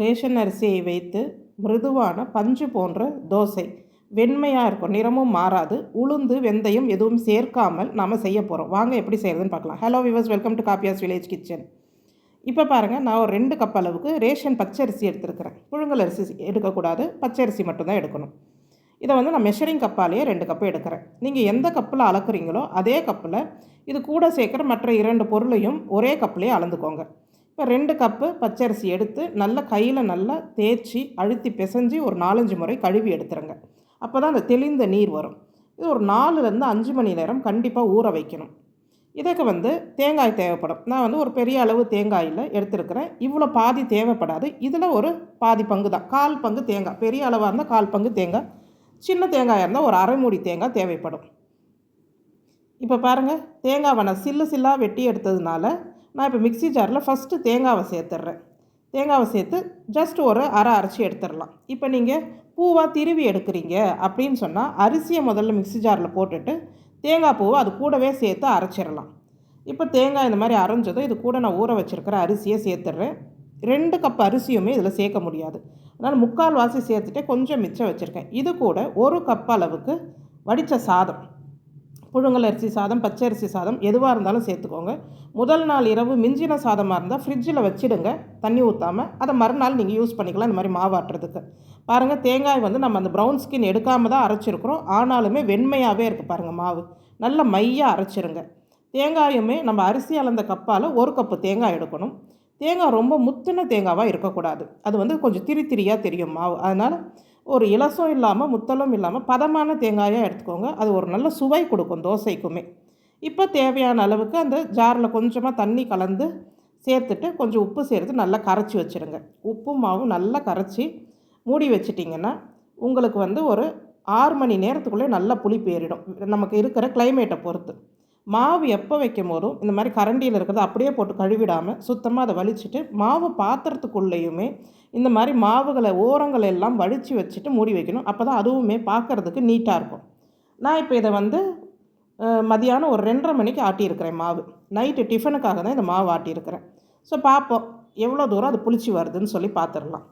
Ration அரிசியை வைத்து மிருதுவான பஞ்சு போன்ற தோசை. வெண்மையாக இருக்கும். நிறமும் மாறாது. உளுந்து வெந்தயம் எதுவும் சேர்க்காமல் நாம் செய்ய போகிறோம் வாங்க எப்படி செய்கிறதுன்னு பார்க்கலாம். Hello viewers welcome to Kappiyas village kitchen இப்போ பாருங்கள் நான் ஒரு ரெண்டு கப் அளவுக்கு ரேஷன் பச்சரிசி எடுத்துருக்கிறேன். புழுங்கல் அரிசி எடுக்கக்கூடாது. பச்சரிசி மட்டும்தான் எடுக்கணும். இதை வந்து நான் மெஷரிங் கப்பாலேயே ரெண்டு கப்பு எடுக்கிறேன். நீங்கள் எந்த கப்பில் அளக்குறீங்களோ அதே கப்பில் இது கூட சேர்க்குற மற்ற இரண்டு பொருளையும் ஒரே கப்பிலே அளந்துக்கோங்க. இப்போ ரெண்டு கப்பு பச்சரிசி எடுத்து நல்லா கையில் நல்லா தேய்ச்சி அழுத்தி பிசைஞ்சு ஒரு நாலஞ்சு முறை கழுவி எடுத்துருங்க. அப்போ தான் அந்த தெளிந்த நீர் வரும். இது ஒரு நாலுலேருந்து அஞ்சு மணி நேரம் கண்டிப்பாக ஊற வைக்கணும். இதுக்கு வந்து தேங்காய் தேவைப்படும். நான் வந்து ஒரு பெரிய அளவு தேங்காயில் எடுத்துருக்கிறேன். இவ்வளோ பாதி தேவைப்படாது. இதில் ஒரு பாதி பங்கு தான். கால் பங்கு தேங்காய். பெரிய அளவாக இருந்தால் கால் பங்கு தேங்காய். சின்ன தேங்காயாக இருந்தால் ஒரு அரை மூடி தேங்காய் தேவைப்படும். இப்போ பாருங்கள் தேங்காவை நான் சில்லு சில்லாக வெட்டி எடுத்ததுனால நான் இப்போ மிக்ஸி ஜாரில் ஃபஸ்ட்டு தேங்காவை சேர்த்துட்றேன் தேங்காவை சேர்த்து ஜஸ்ட் ஒரு அரை அரைச்சி எடுத்துடலாம். இப்போ நீங்கள் பூவாக திருவி எடுக்கிறீங்க அப்படின்னு சொன்னால் அரிசியை முதல்ல மிக்ஸி ஜாரில் போட்டுட்டு தேங்காய் பூவை அது கூடவே சேர்த்து அரைச்சிடலாம். இப்போ தேங்காய் இந்த மாதிரி அரைஞ்சதும் இது கூட நான் ஊற வச்சுருக்கிற அரிசியை சேர்த்துட்றேன் ரெண்டு கப் அரிசியுமே இதில் சேர்க்க முடியாது. அதனால் முக்கால் வாசி சேர்த்துட்டு கொஞ்சம் மிச்சம் வச்சுருக்கேன். இது கூட ஒரு கப் அளவுக்கு வடித்த சாதம். புழுங்கல் அரிசி சாதம் பச்சை அரிசி சாதம் எதுவாக இருந்தாலும் சேர்த்துக்கோங்க. முதல் நாள் இரவு மிஞ்சின சாதமாக இருந்தால் ஃப்ரிட்ஜில் வச்சிடுங்க. தண்ணி ஊற்றாமல் அதை மறுநாள் நீங்கள் யூஸ் பண்ணிக்கலாம் இந்த மாதிரி மாவாட்டுறதுக்கு பாருங்கள் தேங்காய் வந்து நம்ம அந்த ப்ரௌன் ஸ்கின் எடுக்காமல் தான் அரைச்சிருக்கிறோம். ஆனாலுமே வெண்மையாகவே இருக்குது பாருங்கள் மாவு. நல்ல மையாக அரைச்சிருங்க. தேங்காயுமே நம்ம அரிசி அளந்த கப்பால் ஒரு கப்பு தேங்காய் எடுக்கணும். தேங்காய் ரொம்ப முத்தின தேங்காவாக இருக்கக்கூடாது. அது வந்து கொஞ்சம் திரி திரியாக தெரியும் மாவு. அதனால் ஒரு இலசம் இல்லாமல் முத்தலும் இல்லாமல் பதமான தேங்காயாக எடுத்துக்கோங்க. அது ஒரு நல்ல சுவை கொடுக்கும் தோசைக்குமே. இப்போ தேவையான அளவுக்கு அந்த ஜாரில் கொஞ்சமாக தண்ணி கலந்து சேர்த்துட்டு கொஞ்சம் உப்பு சேர்த்து நல்லா கரைச்சி வச்சுருங்க. உப்பும் மாவும் நல்லா கரைச்சி மூடி வச்சிட்டிங்கன்னா உங்களுக்கு வந்து ஒரு ஆறு மணி நேரத்துக்குள்ளே நல்லா புளிப்பு ஏறிடும். நமக்கு இருக்கிற கிளைமேட்டை பொறுத்து. மாவு எப்போ வைக்கும் போதும் இந்த மாதிரி கரண்டியில் இருக்கிறத அப்படியே போட்டு கழுவிடாமல் சுத்தமாக அதை வலிச்சுட்டு மாவு பாத்திரத்துக்குள்ளேயுமே இந்த மாதிரி மாவுகளை ஓரங்களை எல்லாம் வலித்து வச்சுட்டு மூடி வைக்கணும். அப்போ தான் அதுவுமே பார்க்குறதுக்கு நீட்டாக இருக்கும். நான் இப்போ இதை வந்து மதியானம் ஒரு ரெண்டரை மணிக்கு ஆட்டியிருக்கிறேன் மாவு. நைட்டு டிஃபனுக்காக தான் இந்த மாவு ஆட்டியிருக்கிறேன். ஸோ பார்ப்போம் எவ்வளோ தூரம் அது புளிச்சு வருதுன்னு சொல்லி பார்த்துடலாம்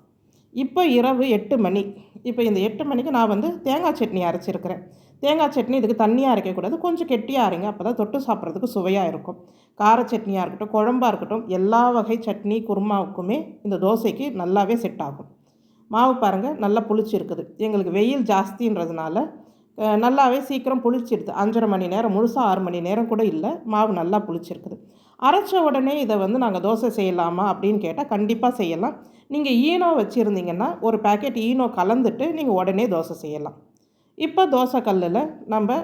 இப்போ இரவு எட்டு மணி. இப்போ இந்த எட்டு மணிக்கு நான் வந்து தேங்காய் சட்னி அரைச்சிருக்கிறேன். தேங்காய் சட்னி இதுக்கு தண்ணியாக அரைக்கக்கூடாது. கொஞ்சம் கெட்டியாக அரைங்க. அப்போ தான் தொட்டு சாப்பிட்றதுக்கு சுவையாக இருக்கும். கார சட்னியாக இருக்கட்டும் குழம்பாக இருக்கட்டும் எல்லா வகை சட்னி குருமாவுக்குமே இந்த தோசைக்கு நல்லாவே செட் ஆகும். மாவு பாருங்கள் நல்லா புளிச்சிருக்குது. எங்களுக்கு வெயில் ஜாஸ்தின்றதுனால நல்லாவே சீக்கிரம் புளிச்சிடுது அஞ்சரை மணி நேரம் முழுசாக ஆறு மணி நேரம் கூட இல்லை. மாவு நல்லா புளிச்சிருக்குது. அரைச்ச உடனே இதை வந்து நாங்கள் தோசை செய்யலாமா அப்படின்னு கேட்டால் கண்டிப்பாக செய்யலாம். நீங்கள் ஈனோ வச்சுருந்தீங்கன்னா ஒரு பேக்கெட் ஈனோ கலந்துட்டு நீங்கள் உடனே தோசை செய்யலாம். இப்போ தோசை கல்லில் நம்ம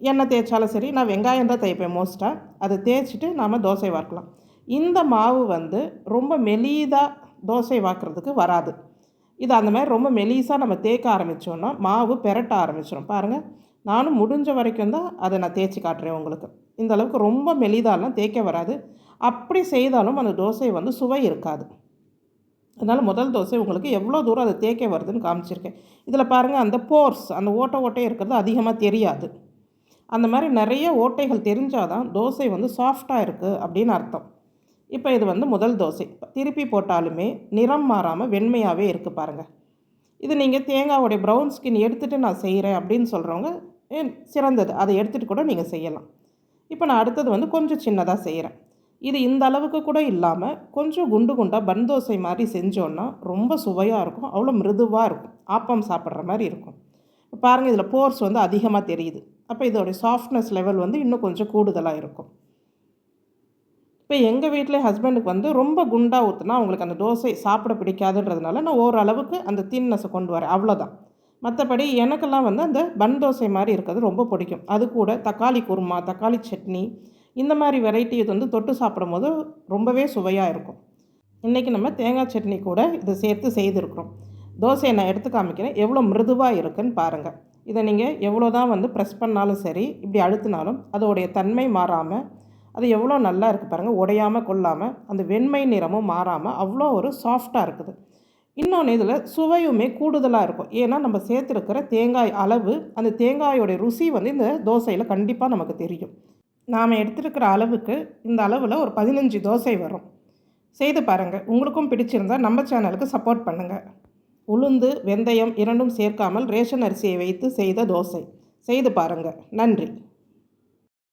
எண்ணெய் தேய்ச்சாலும் சரி நான் வெங்காயம் தான் தேய்ப்பேன் மோஸ்ட்டாக அதை தேய்ச்சிட்டு நாம் தோசை வார்க்கலாம் இந்த மாவு வந்து ரொம்ப மெலிதாக தோசை வாக்குறதுக்கு வராது. இது அந்த மாதிரி ரொம்ப மெலிசாக நம்ம தேய்க்க ஆரம்பித்தோன்னா மாவு பெரட்ட ஆரம்பிச்சிடும் பாருங்கள் நானும் முடிஞ்ச வரைக்கும் தான் அதை நான் தேய்ச்சி காட்டுறேன் உங்களுக்கு. இந்த அளவுக்கு ரொம்ப மெலிதாலாம் தேய்க்க வராது. அப்படி செய்தாலும் அந்த தோசை வந்து சுவை இருக்காது. அதனால் முதல் தோசை உங்களுக்கு எவ்வளோ தூரம் அதை தேய்க்க வருதுன்னு காமிச்சிருக்கேன். இதில் பாருங்கள் அந்த போர்ஸ் அந்த ஓட்டை ஓட்டை இருக்கிறது அதிகமாக தெரியாது. அந்த மாதிரி நிறைய ஓட்டைகள் தெரிஞ்சால் தான் தோசை வந்து சாஃப்டாக இருக்குது அப்படின்னு அர்த்தம். இப்போ இது வந்து முதல் தோசை. திருப்பி போட்டாலுமே நிறம் மாறாமல் வெண்மையாகவே இருக்குது பாருங்கள் இது நீங்கள் தேங்காவோடைய ப்ரௌன் ஸ்கின் எடுத்துகிட்டு நான் செய்கிறேன் அப்படின்னு சொல்கிறவங்க சிறந்தது. அதை எடுத்துகிட்டு கூட நீங்கள் செய்யலாம். இப்போ நான் அடுத்தது வந்து கொஞ்சம் சின்னதாக செய்கிறேன் இது இந்த அளவுக்கு கூட இல்லாமல் கொஞ்சம் குண்டு குண்டாக பன் தோசை மாதிரி செஞ்சோன்னா ரொம்ப சுவையாக இருக்கும் அவ்வளோ மிருதுவாக இருக்கும் ஆப்பம் சாப்பிட்ற மாதிரி இருக்கும். பாருங்கள் இதில் போர்ஸ் வந்து அதிகமாக தெரியுது. அப்போ இதோடைய சாஃப்ட்னஸ் லெவல் வந்து இன்னும் கொஞ்சம் கூடுதலாக இருக்கும். இப்போ எங்கள் வீட்டில் ஹஸ்பண்டுக்கு வந்து ரொம்ப குண்டாக ஊற்றுனா அவங்களுக்கு அந்த தோசை சாப்பிட பிடிக்காதுன்றதுனால நான் ஓரளவுக்கு அந்த தின்னஸை கொண்டு வரேன் அவ்வளோதான் மற்றபடி எனக்கெல்லாம் வந்து அந்த பன் தோசை மாதிரி இருக்கிறது ரொம்ப பிடிக்கும். அது கூட தக்காளி குருமா தக்காளி சட்னி இந்த மாதிரி வெரைட்டி இது வந்து தொட்டு சாப்பிடும் போது ரொம்பவே சுவையாக இருக்கும். இன்றைக்கி நம்ம தேங்காய் சட்னி கூட இதை சேர்த்து செய்திருக்கிறோம். தோசையை நான் எடுத்து காமிக்கிறேன். எவ்வளோ மிருதுவாக இருக்குன்னு பாருங்கள் இதை நீங்கள் எவ்வளோ தான் வந்து ப்ரெஸ் பண்ணாலும் சரி இப்படி அழுத்தினாலும் அதோடைய தன்மை மாறாமல் அது எவ்வளோ நல்லா இருக்குது பாருங்கள் உடையாமல் கொள்ளாமல் அந்த வெண்மை நிறமும் மாறாமல் அவ்வளோ ஒரு சாஃப்டாக இருக்குது. இன்னொன்று இதில் சுவையுமே கூடுதலாக இருக்கும். ஏன்னா நம்ம சேர்த்துருக்கிற தேங்காய் அளவு அந்த தேங்காயோடைய ருசி வந்து இந்த தோசையில் கண்டிப்பாக நமக்கு தெரியும். நாம் எடுத்துருக்கிற அளவுக்கு இந்த அளவில் ஒரு பதினஞ்சு தோசை வரும். செய்து பாருங்கள் உங்களுக்கும் பிடிச்சிருந்தால் நம்ம சேனலுக்கு சப்போர்ட் பண்ணுங்கள் உளுந்து வெந்தயம் இரண்டும் சேர்க்காமல் ரேஷன் அரிசியை வைத்து செய்த தோசை. செய்து பாருங்கள் நன்றி.